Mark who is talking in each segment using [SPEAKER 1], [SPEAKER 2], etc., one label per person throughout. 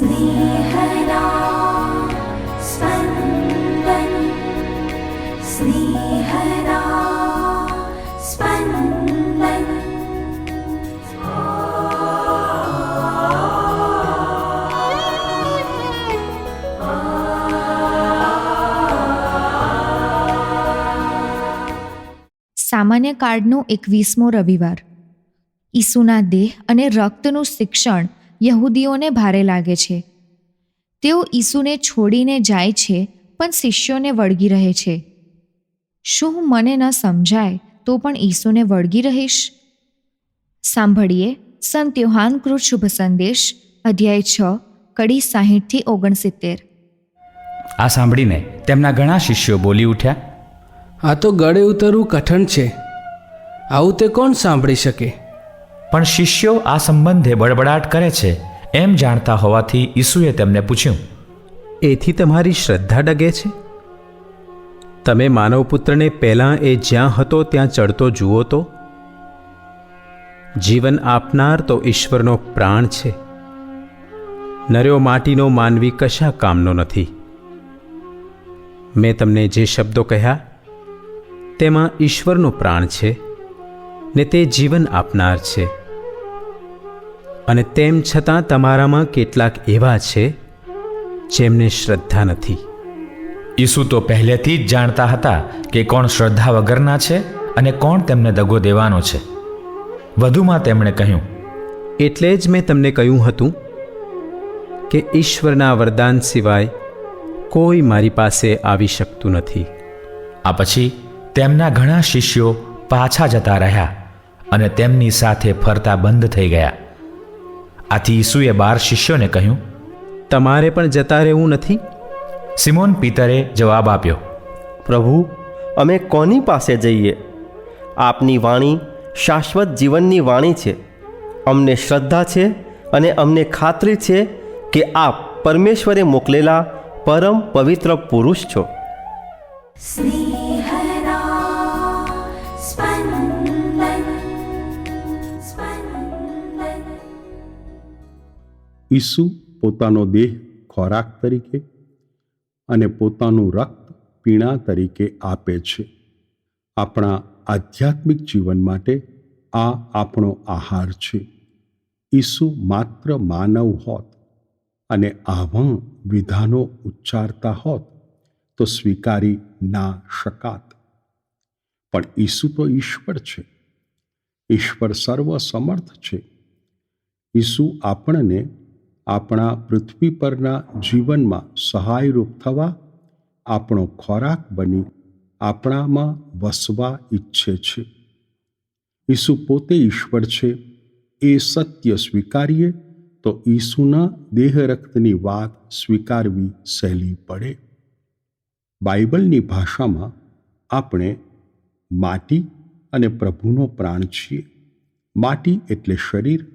[SPEAKER 1] स्नेहदा स्पन्दन् स्नेहदा स्पन्दन्
[SPEAKER 2] સામાન્ય કાર્ડનો એકવીસમો રવિવાર ઈસુના દેહ અને રક્તનું શિક્ષણ યહૂદીઓને ભારે લાગે છે. તેઓ ઈસુને છોડીને જાય છે પણ શિષ્યોને વળગી રહે છે. શું મને ન સમજાય તો પણ ઈસુને વળગી રહીશ? સાંભળીએ સંત યોહાનકૃત શુભ સંદેશ અધ્યાય છ કડી સાહીઠથી ઓગણસિત્તેર.
[SPEAKER 3] આ સાંભળીને તેમના ઘણા શિષ્યો બોલી ઉઠ્યા
[SPEAKER 4] આ તો ગળે ઉતરવું કઠણ છે. આવું તે કોણ સાંભળી શકે?
[SPEAKER 3] પણ શિષ્યો આ સંબંધે બળબડાટ કરે છે, એમ જાણતા હોવાથી ઈસુએ તેમને પૂછ્યું,
[SPEAKER 5] એથી તમારી શ્રદ્ધા ડગે છે? તમે માનવપુત્રને પહેલાં એ જ્યાં હતો ત્યાં ચડતો જુઓ તો? જીવન આપનાર તો ઈશ્વરનો પ્રાણ છે. નર્યો માટીનો માનવી કશા કામનો નથી. મેં તમને જે શબ્દો કહ્યા, તેમાં ઈશ્વરનો પ્રાણ છે ને તે જીવન આપનાર છે. અને તેમ છતાં તમારામાં કેટલાક એવા છે જેમને શ્રદ્ધા નથી.
[SPEAKER 3] ઈસુ તો પહેલેથી જ જાણતા હતા કે કોણ શ્રદ્ધા વગરના છે અને કોણ તેમને દગો દેવાનો છે. વધુમાં તેમણે કહ્યું
[SPEAKER 5] એટલે જ મેં તમને કહ્યું હતું કે ઈશ્વરના વરદાન સિવાય કોઈ મારી પાસે આવી શકતું નથી.
[SPEAKER 3] આ પછી તેમના ઘણા શિષ્યો પાછા જતા રહ્યા અને તેમની સાથે ફરતા બંધ થઈ ગયા. આથી ઈસુએ બાર શિષ્યોને કહ્યું
[SPEAKER 5] તમારે પણ જતા રહેવું નથી?
[SPEAKER 3] સિમોન પિતરે જવાબ આપ્યો
[SPEAKER 6] પ્રભુ અમે કોની પાસે જઈએ? આપની વાણી શાશ્વત જીવનની વાણી છે. અમને શ્રદ્ધા છે અને અમને ખાતરી છે કે આપ પરમેશ્વરે મોકલેલા પરમ પવિત્ર પુરુષ છો.
[SPEAKER 1] સ્નેહ
[SPEAKER 7] ઈસુ પોતાનો દેહ ખોરાક તરીકે અને પોતાનું રક્ત પીણા તરીકે આપે છે. આપણા આધ્યાત્મિક જીવન માટે આ આપણો આહાર છે. ઈસુ માત્ર માનવ હોત અને આવા વિધાનો ઉચ્ચારતા હોત તો સ્વીકારી ના શકાત. પણ ઈસુ તો ઈશ્વર છે. ઈશ્વર સર્વસમર્થ છે. ઈસુ આપણને આપણા પૃથ્વી પરના જીવનમાં સહાયરૂપ થવા આપણો ખોરાક બની આપણામાં વસવા ઈચ્છે છે. ઈસુ પોતે ઈશ્વર છે. એ સત્ય સ્વીકારીએ તો ઈસુના દેહરક્તની વાત સ્વીકારવી સહેલી પડે. બાઇબલની ભાષામાં આપણે માટી અને પ્રભુનો પ્રાણ છીએ. માટી એટલે શરીર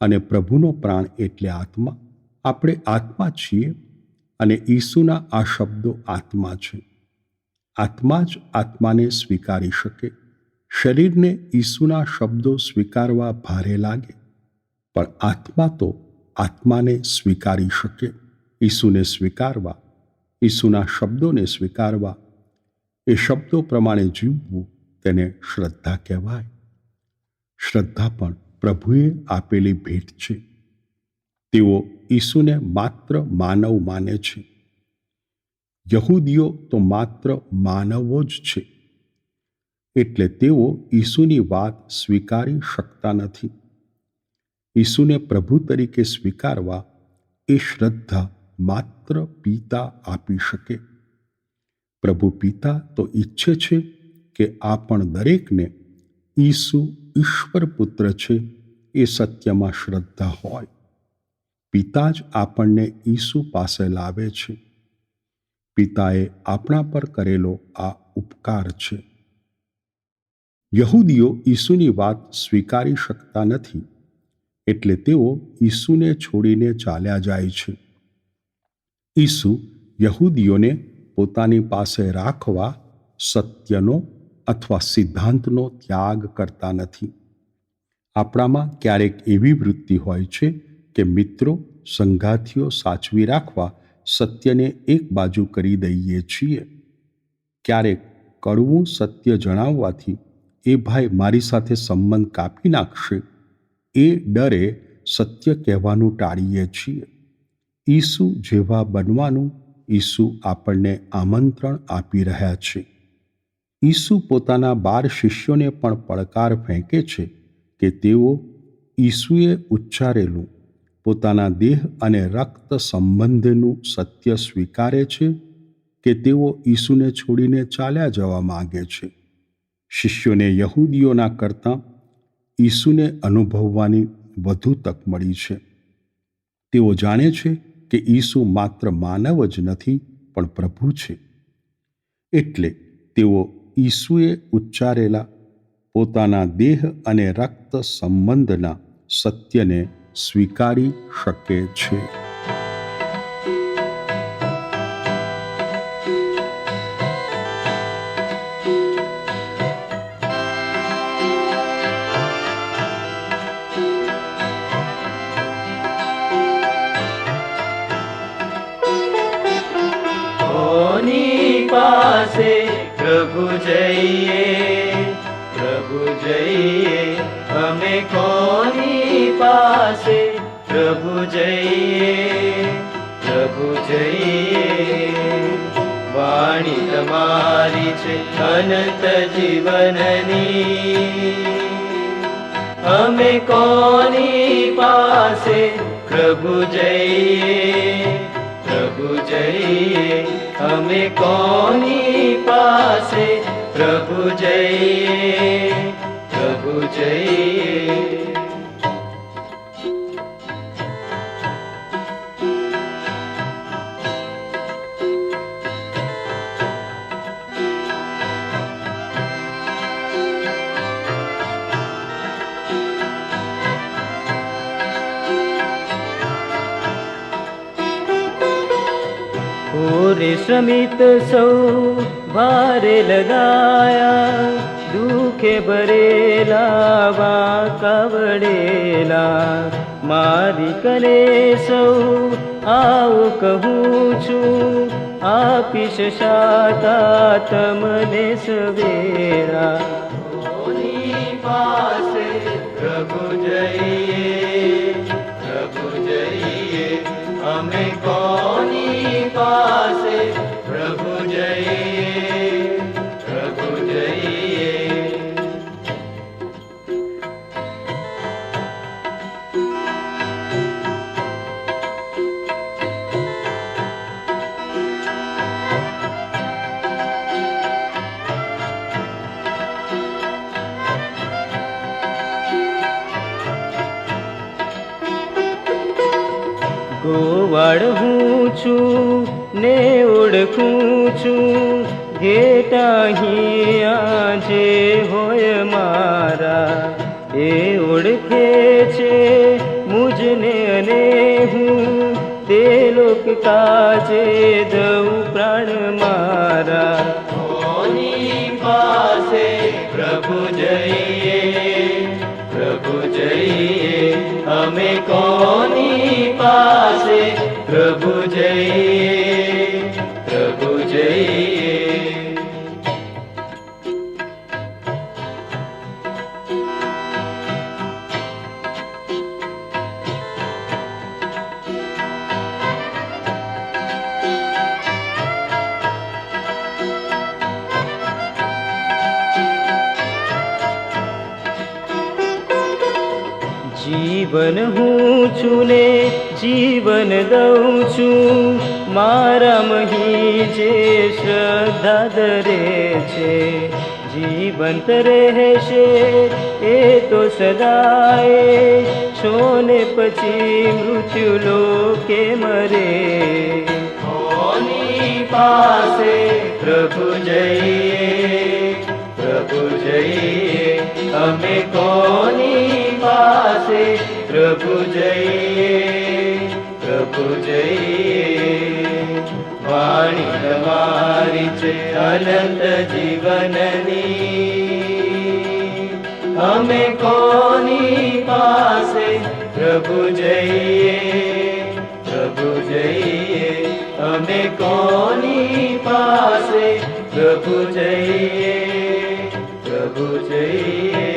[SPEAKER 7] અને પ્રભુનો પ્રાણ એટલે આત્મા. આપણે આત્મા છીએ અને ઈસુના આ શબ્દો આત્મા છે. આત્મા જ આત્માને સ્વીકારી શકે. શરીરને ઈસુના શબ્દો સ્વીકારવા ભારે લાગે. પણ આત્મા તો આત્માને સ્વીકારી શકે. ઈસુને સ્વીકારવા, ઈસુના શબ્દોને સ્વીકારવા. એ શબ્દો પ્રમાણે જીવવું તેને શ્રદ્ધા કહેવાય. શ્રદ્ધા પણ પ્રભુએ આપેલી ભેટ છે. તેઓ ઈસુને માત્ર માનવ માને છે. યહૂદીઓ તો માત્ર માનવો જ છે. એટલે તેઓ ઈસુની વાત સ્વીકારી શકતા નથી. ઈસુને પ્રભુ તરીકે સ્વીકારવા એ શ્રદ્ધા માત્ર પિતા આપી શકે. પ્રભુ પિતા તો ઈચ્છે છે કે આપણ દરેકને ઈસુ ઈશ્વર પુત્ર છે એ સત્યમાં શ્રદ્ધા હોય. પિતા જ આપણને ઈસુ પાસે લાવે છે. પિતાએ આપણા પર કરેલો આ ઉપકાર છે. યહૂદીઓ ઈસુની વાત સ્વીકારી શકતા નથી, એટલે તેઓ ઈસુને છોડીને ચાલ્યા જાય છે. ઈસુ યહૂદીઓને પોતાની પાસે રાખવા સત્યનો અથવા સિદ્ધાંતનો ત્યાગ કરતા નથી. આપણામાં ક્યારેક એવી વૃત્તિ હોય છે કે મિત્રો સંગાથીઓ સાચવી રાખવા સત્યને એક બાજુ કરી દઈએ છીએ. ક્યારેક કડવું સત્ય જણાવવાથી એ ભાઈ મારી સાથે સંબંધ કાપી નાખશે. એ ડરે સત્ય કહેવાનું ટાળીએ છીએ. ઈસુ જેવા બનવાનું ઈસુ આપણને આમંત્રણ આપી રહ્યા છે. ઈસુ પોતાના બાર શિષ્યોને પણ પડકાર ફેંકે છે કે તેઓ ઈસુએ ઉચ્ચારેલું પોતાના દેહ અને રક્ત સંબંધનું સત્ય સ્વીકારે છે કે તેઓ ઈસુને છોડીને ચાલ્યા જવા માગે છે. શિષ્યોને યહૂદીઓના કરતાં ઈસુને અનુભવવાની વધુ તક મળી છે. તેઓ જાણે છે કે ઈસુ માત્ર માનવ જ નથી પણ પ્રભુ છે. એટલે તેઓ ઈસુએ ઉચ્ચારેલા પોતાના દેહ અને રક્ત સંબંધના સત્યને સ્વીકારી શકે છે.
[SPEAKER 8] જઈએ. અમે કોની પાસે? પ્રભુ જઈએ. પ્રભુ જઈએ. વાણી તમારી છે અનંત જીવનની. અમે કોની પાસે? પ્રભુ જઈએ. પ્રભુ જઈએ. અમે કોની પાસે? પ્રભુ જઈએ. જઈએ ઓરે શ્રમિત સૌ ભારે લગાયા દુખે ભરેલા વાંકા વડેલા મારી કને સૌ આવું કહું છું, આપીશ શાતા તમને સવેરા. પાસે પ્રભુ જઈએ છું ને ઓળખું છું. ઘેટ અહીંયા જે હોય મારા. એ ઓળખે છે મુજને અને હું. તે લોક કાજે દઉં પ્રાણ મારા. પાસે પ્રભુ જઈએ જીવન હું છું ને જીવન દઉં છું. મારા મહી જે શ્રદ્ધા ધરે છે, જીવંત રહેશે એ તો સદાય. છો ને પછી મૃત્યુ લોકે મરે પાસે પ્રભુ જઈએ પ્રભુ જઈએ. અમે કોની પાસે પ્રભુ જઈએ પ્રભુ જઈએ. વાણી તમારી છે અનંત જીવનની. અમે કોની પાસે પ્રભુ જઈએ પ્રભુ જઈએ. અમે કોની પાસે પ્રભુ જઈએ પ્રભુ જઈએ.